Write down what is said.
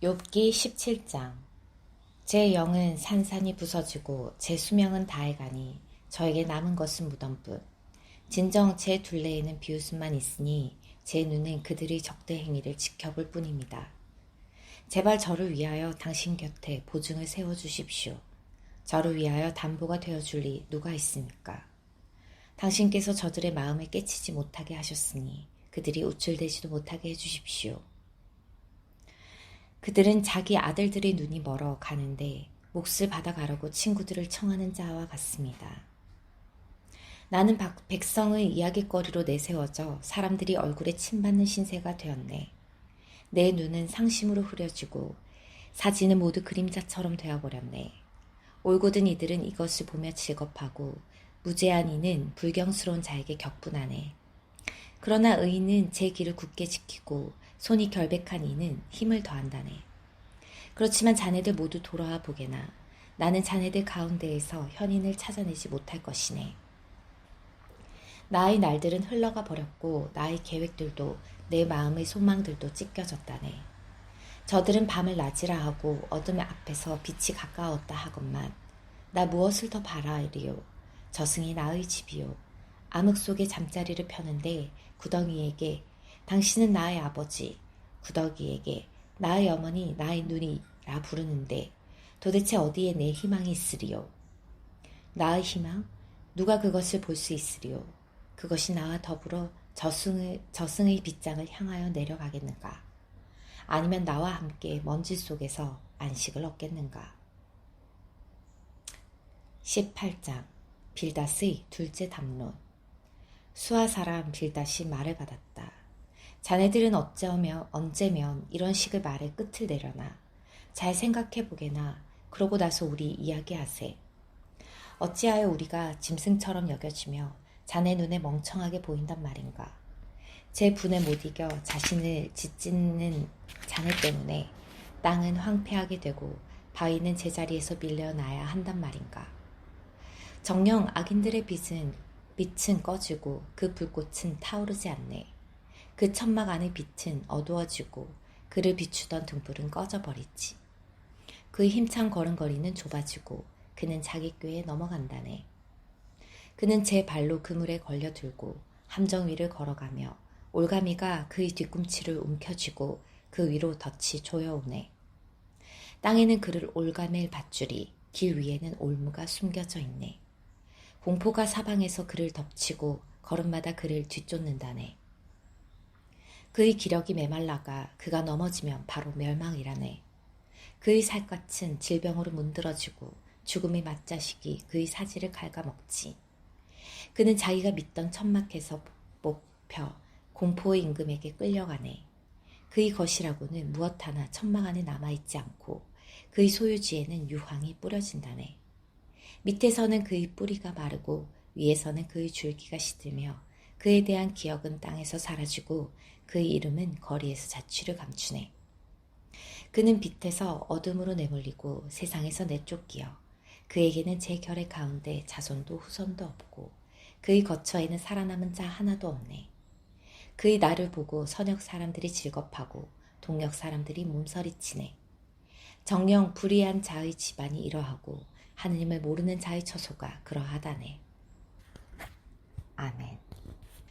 욥기 17장 제 영은 산산이 부서지고 제 수명은 다해가니 저에게 남은 것은 무덤뿐 진정 제 둘레에는 비웃음만 있으니 제 눈은 그들의 적대 행위를 지켜볼 뿐입니다. 제발 저를 위하여 당신 곁에 보증을 세워 주십시오. 저를 위하여 담보가 되어 줄리 누가 있습니까? 당신께서 저들의 마음을 깨치지 못하게 하셨으니 그들이 우쭐대지도 못하게 해 주십시오. 그들은 자기 아들들의 눈이 멀어 가는데 몫을 받아가려고 친구들을 청하는 자와 같습니다. 나는 박- 백성의 이야기거리로 내세워져 사람들이 얼굴에 침받는 신세가 되었네. 내 눈은 상심으로 흐려지고 사진은 모두 그림자처럼 되어버렸네. 올곧은 이들은 이것을 보며 즐겁하고 무죄한 이는 불경스러운 자에게 격분하네. 그러나 의인은 제 길을 굳게 지키고 손이 결백한 이는 힘을 더한다네. 그렇지만 자네들 모두 돌아와 보게나 나는 자네들 가운데에서 현인을 찾아내지 못할 것이네. 나의 날들은 흘러가 버렸고 나의 계획들도 내 마음의 소망들도 찢겨졌다네. 저들은 밤을 낮이라 하고 어둠의 앞에서 빛이 가까웠다 하건만 나 무엇을 더 바라리요 저승이 나의 집이요 암흑 속에 잠자리를 펴는데 구덩이에게 당신은 나의 아버지 구더기에게 나의 어머니 나의 눈이라 부르는데 도대체 어디에 내 희망이 있으리요? 나의 희망 누가 그것을 볼 수 있으리요? 그것이 나와 더불어 저승의, 저승의 빗장을 향하여 내려가겠는가? 아니면 나와 함께 먼지 속에서 안식을 얻겠는가? 18장 빌닷의 둘째 담론. 수아 사람 빌닷이 말을 받았다. 자네들은 어쩌면 언제면 이런 식의 말에 끝을 내려나 잘 생각해 보게나 그러고 나서 우리 이야기하세. 어찌하여 우리가 짐승처럼 여겨지며 자네 눈에 멍청하게 보인단 말인가. 제 분에 못 이겨 자신을 짓짓는 자네 때문에 땅은 황폐하게 되고 바위는 제자리에서 밀려나야 한단 말인가. 정녕 악인들의 빛은 빛은 꺼지고 그 불꽃은 타오르지 않네. 그 천막 안의 빛은 어두워지고 그를 비추던 등불은 꺼져버리지. 그의 힘찬 걸음걸이는 좁아지고 그는 자기 꾀에 넘어간다네. 그는 제 발로 그물에 걸려 들고 함정 위를 걸어가며 올가미가 그의 뒤꿈치를 움켜쥐고 그 위로 덫이 조여오네. 땅에는 그를 올가맬 밧줄이 길 위에는 올무가 숨겨져 있네. 공포가 사방에서 그를 덮치고 걸음마다 그를 뒤쫓는다네. 그의 기력이 메말라가 그가 넘어지면 바로 멸망이라네. 그의 살갗은 질병으로 문드러지고 죽음의 맞자식이 그의 사지를 갉아먹지. 그는 자기가 믿던 천막에서 뽑혀 공포의 임금에게 끌려가네. 그의 것이라고는 무엇 하나 천막 안에 남아있지 않고 그의 소유지에는 유황이 뿌려진다네. 밑에서는 그의 뿌리가 마르고 위에서는 그의 줄기가 시들며 그에 대한 기억은 땅에서 사라지고 그의 이름은 거리에서 자취를 감추네. 그는 빛에서 어둠으로 내몰리고 세상에서 내쫓기어 그에게는 제 결의 가운데 자손도 후손도 없고 그의 거처에는 살아남은 자 하나도 없네. 그의 나를 보고 선역 사람들이 즐겁하고 동역 사람들이 몸서리치네. 정령 불의한 자의 집안이 이러하고 하느님을 모르는 자의 처소가 그러하다네. 아멘.